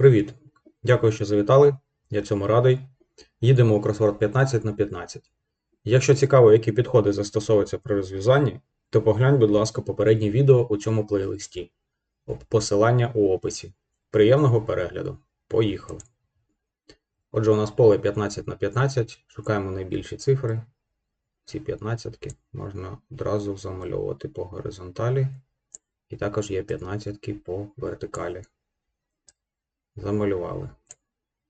Привіт! Дякую, що завітали. Я цьому радий. Їдемо у кросворд 15 на 15. Якщо цікаво, які підходи застосовуються при розв'язанні, то поглянь, будь ласка, попереднє відео у цьому плейлисті. Посилання у описі. Приємного перегляду. Поїхали. Отже, у нас поле 15 на 15. Шукаємо найбільші цифри. Ці 15 можна одразу замальовувати по горизонталі. І також є 15 по вертикалі. Замалювали.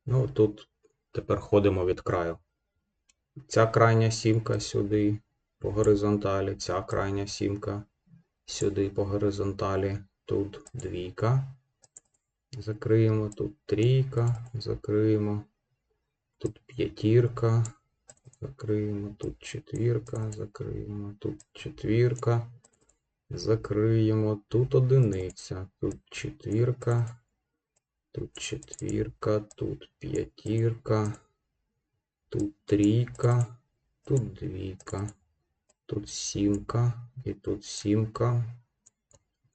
Ну, тут тепер ходимо від краю. Ця крайня сімка сюди по горизонталі, ця крайня сімка сюди по горизонталі. Тут двійка. Закриємо, тут трійка, закриємо. Тут п'ятірка, закриємо, тут четвірка, закриємо, тут четвірка. Закриємо, тут одиниця, тут четвірка. Тут четвірка, тут п'ятірка, тут трійка, тут двійка, тут сімка і тут сімка.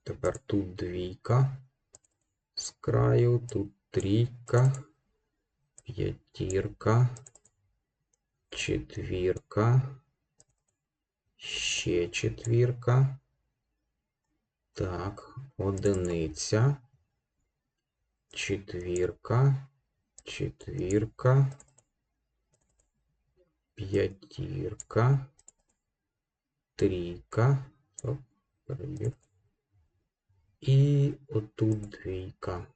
Тепер тут двійка з краю, тут трійка, п'ятірка, четвірка, ще четвірка. Так, одиниця четвірка, четвірка, п'ятірка, трійка. І отут двійка.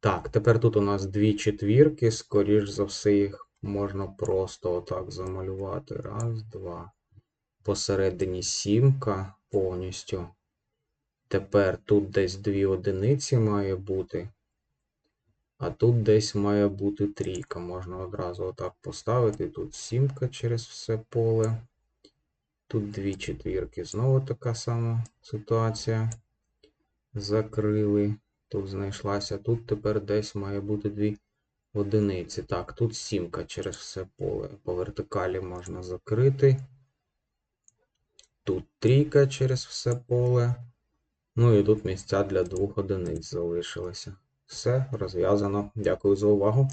Так, тепер тут у нас дві четвірки, скоріш за все, їх можна просто отак замалювати. Раз, два. Посередині сімка повністю. Тепер тут десь дві одиниці має бути. А тут десь має бути трійка. Можна одразу отак поставити. Тут сімка через все поле. Тут дві четвірки. Знову така сама ситуація. Закрили. Тут знайшлася. Тут тепер десь має бути дві одиниці. Так, тут сімка через все поле. По вертикалі можна закрити. Тут трійка через все поле. Ну і тут місця для двох одиниць залишилося. Все розв'язано. Дякую за увагу.